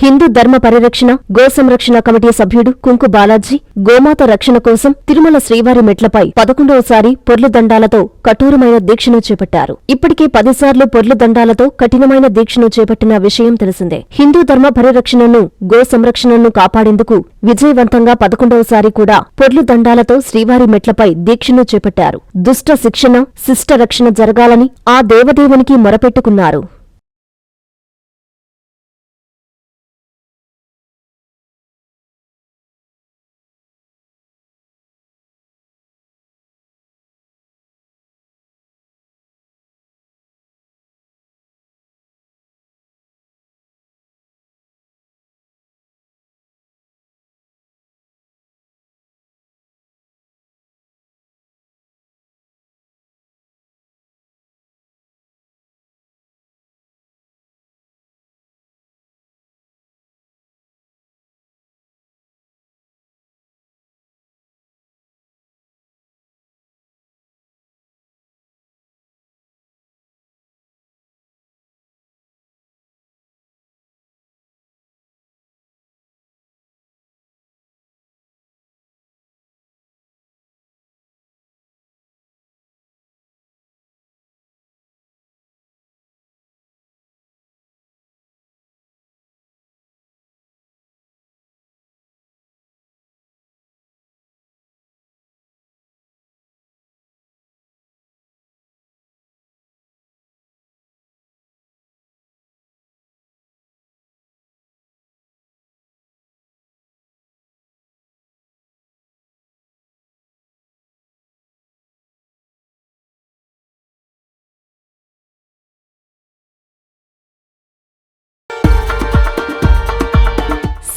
హిందూ ధర్మ పరిరక్షణ గో సంరక్షణ కమిటీ సభ్యుడు కుంకు బాలాజీ గోమాత రక్షణ కోసం తిరుమల శ్రీవారి మెట్లపై పదకొండవసారి పొర్లుదండాలతో కఠోరమైన దీక్షను చేపట్టారు. ఇప్పటికే పదిసార్లు పొర్లుదండాలతో కఠినమైన దీక్షను చేపట్టిన విషయం తెలిసిందే. హిందూ ధర్మ పరిరక్షణను గో సంరక్షణను కాపాడేందుకు విజయవంతంగా పదకొండవసారి కూడా పొర్లు దండాలతో శ్రీవారి మెట్లపై దీక్షను చేపట్టారు. దుష్ట శిక్షణ శిష్ట రక్షణ జరగాలని ఆ దేవదేవునికి మొరపెట్టుకున్నారు.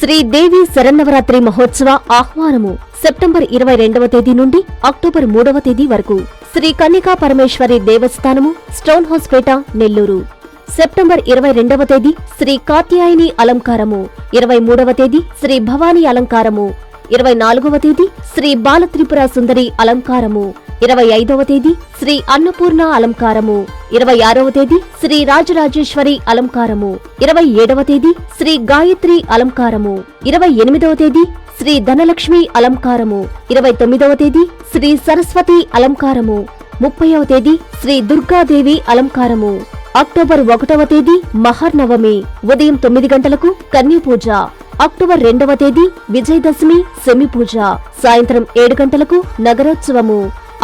శ్రీదేవి శరన్నవరాత్రి మహోత్సవ ఆహ్వానము సెప్టెంబర్ ఇరవై రెండవ తేదీ నుండి అక్టోబర్ మూడవ తేదీ వరకు. శ్రీ కన్నికా పరమేశ్వరి దేవస్థానము స్టోన్ హౌస్పేట నెల్లూరు. సెప్టెంబర్ ఇరవై రెండవ తేదీ శ్రీ కాత్యాయని అలంకారము. ఇరవై మూడవ తేదీ శ్రీ భవానీ అలంకారము. ఇరవై నాలుగవ తేదీ శ్రీ బాలత్రిపుర సుందరి అలంకారము. ఇరవై ఐదవ తేదీ శ్రీ అన్నపూర్ణ అలంకారము. ఇరవై ఆరవ తేదీ శ్రీ రాజరాజేశ్వరి అలంకారము. ఇరవై ఏడవ తేదీ శ్రీ గాయత్రి అలంకారము. ఇరవై ఎనిమిదవ తేదీ శ్రీ ధనలక్ష్మి అలంకారము. ఇరవై తొమ్మిదవ తేదీ శ్రీ సరస్వతి అలంకారము. ముప్పైవ తేదీ శ్రీ దుర్గాదేవి అలంకారము. అక్టోబర్ ఒకటవ తేదీ మహర్నవమి. ఉదయం తొమ్మిది గంటలకు కన్యపూజ. అక్టోబర్ రెండవ తేదీ విజయదశమి సెమి పూజ. సాయంత్రం ఏడు గంటలకు నగరోత్సవము.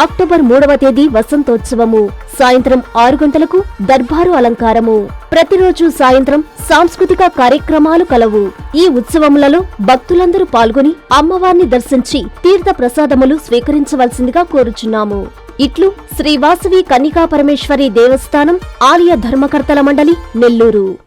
అక్టోబర్ మూడవ తేదీ వసంతోత్సవము. సాయంత్రం ఆరు గంటలకు దర్బారు అలంకారము. ప్రతిరోజు సాయంత్రం సాంస్కృతిక కార్యక్రమాలు కలవు. ఈ ఉత్సవములలో భక్తులందరూ పాల్గొని అమ్మవారిని దర్శించి తీర్థ ప్రసాదములు స్వీకరించవలసిందిగా కోరుచున్నాము. ఇట్లు శ్రీవాసవి కన్నికా పరమేశ్వరి దేవస్థానం ఆలయ ధర్మకర్తల మండలి నెల్లూరు.